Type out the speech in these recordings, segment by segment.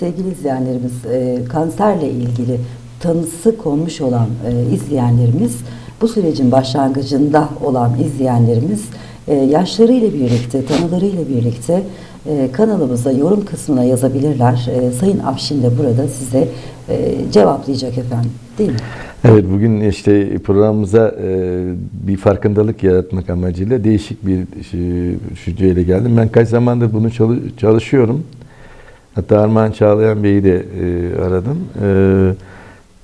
sevgili izleyenlerimiz e, kanserle ilgili tanısı konmuş olan e, izleyenlerimiz bu sürecin başlangıcında olan izleyenlerimiz e, yaşlarıyla birlikte, tanılarıyla birlikte e, kanalımıza yorum kısmına yazabilirler. E, Sayın Afşin de burada size e, cevaplayacak efendim. Değil mi? Evet bugün işte programımıza e, bir farkındalık yaratmak amacıyla değişik bir şey, düşünceyle geldim. Ben kaç zamandır bunu çalı- çalışıyorum. Hatta Armağan Çağlayan Bey'i de e, aradım. E,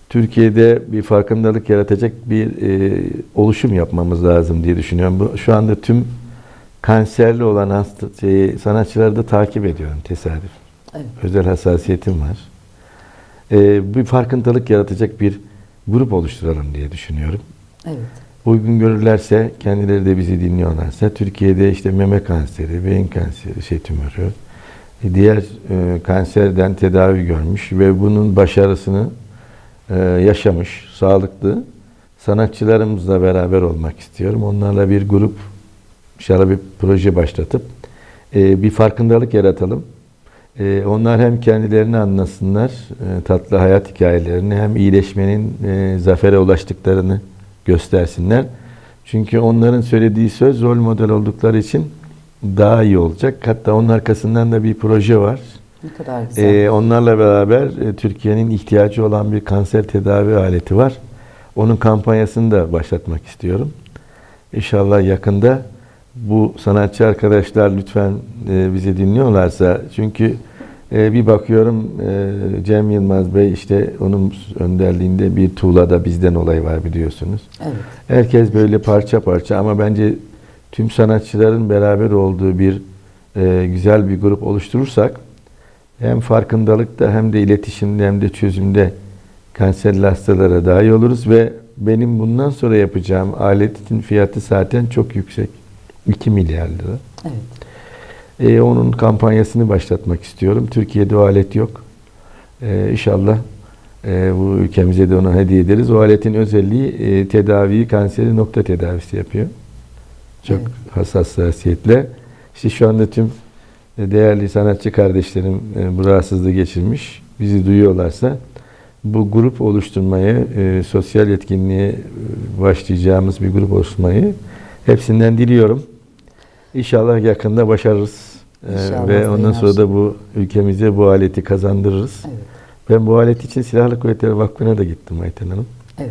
Türkiye'de bir farkındalık yaratacak bir e, oluşum yapmamız lazım diye düşünüyorum. Bu, şu anda tüm kanserli olan hasta, şey, sanatçıları da takip ediyorum tesadüf. Evet. Özel hassasiyetim var. E, bir farkındalık yaratacak bir grup oluşturalım diye düşünüyorum. Evet. Uygun görürlerse, kendileri de bizi dinliyorlarsa, Türkiye'de işte meme kanseri, beyin kanseri, şey tümörü, diğer e, kanserden tedavi görmüş ve bunun başarısını e, yaşamış, sağlıklı sanatçılarımızla beraber olmak istiyorum. Onlarla bir grup, inşallah bir proje başlatıp e, bir farkındalık yaratalım. E, onlar hem kendilerini anlasınlar, e, tatlı hayat hikayelerini, hem iyileşmenin e, zafere ulaştıklarını göstersinler. Çünkü onların söylediği söz rol model oldukları için daha iyi olacak. Hatta onun arkasından da bir proje var. Ne kadar güzel. Ee, onlarla beraber e, Türkiye'nin ihtiyacı olan bir kanser tedavi aleti var. Onun kampanyasını da başlatmak istiyorum. İnşallah yakında bu sanatçı arkadaşlar lütfen e, bizi dinliyorlarsa çünkü e, bir bakıyorum e, Cem Yılmaz Bey işte onun önderliğinde bir tuğlada bizden olay var biliyorsunuz. evet. Herkes böyle parça parça ama bence tüm sanatçıların beraber olduğu bir e, güzel bir grup oluşturursak hem farkındalıkta hem de iletişimde hem de çözümde kanserli hastalara daha iyi oluruz ve benim bundan sonra yapacağım aletin fiyatı zaten çok yüksek. 2 milyar lira. Evet. E, onun kampanyasını başlatmak istiyorum. Türkiye'de o alet yok. E, inşallah e, bu ülkemize de onu hediye ederiz. O aletin özelliği e, tedaviyi kanseri nokta tedavisi yapıyor. Çok Evet. hassasiyetle. İşte şu anda tüm e, değerli sanatçı kardeşlerim e, bu rahatsızlığı geçirmiş. Bizi duyuyorlarsa bu grup oluşturmayı, e, sosyal etkinliğe başlayacağımız bir grup oluşturmayı hepsinden diliyorum. İnşallah yakında başarırız. İnşallah ve ondan sonra da bu ülkemize bu aleti kazandırırız. Evet. Ben bu alet için Silahlı Kuvvetler Vakfı'na da gittim Ayten Hanım. Evet.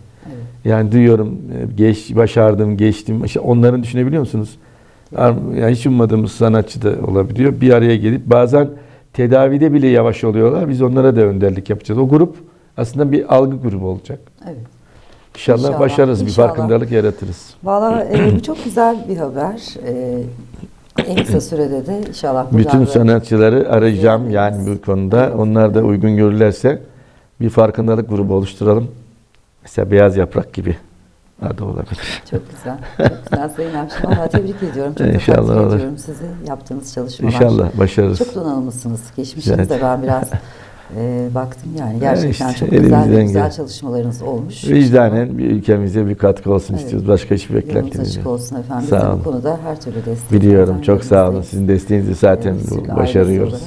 Yani duyuyorum e, geç başardım, geçtim. İşte onların düşünebiliyor musunuz? Yani hiç ummadığımız sanatçı da olabiliyor. Bir araya gelip bazen tedavide bile yavaş oluyorlar. Biz onlara da önderlik yapacağız. O grup aslında bir algı grubu olacak. Evet. İnşallah, İnşallah, başarırız, bir inşallah. farkındalık yaratırız. Valla e, bu çok güzel bir haber. E, en kısa sürede de inşallah Bütün sanatçıları arayacağım yani bu konuda. Evet. Onlar da uygun görürlerse bir farkındalık grubu oluşturalım. Mesela Beyaz Yaprak gibi adı olabilir. Çok güzel. Çok güzel Sayın Akşam. Valla tebrik ediyorum. Çok da İnşallah takdir olur. ediyorum sizi yaptığınız çalışmalar. İnşallah başarırız. Çok donanımlısınız. Geçmişinizde Evet. ben biraz e, baktım yani. Gerçekten işte çok güzel güzel çalışmalarınız olmuş. Vicdanen bir ülkemize bir katkı olsun Evet. istiyoruz. Başka hiçbir beklentimiz açık yok. olsun efendim. Sağ Biz olun. bu konuda her türlü destek Biliyorum. Çok sağ olun. Sizin desteğinizi zaten Evet, başarıyoruz.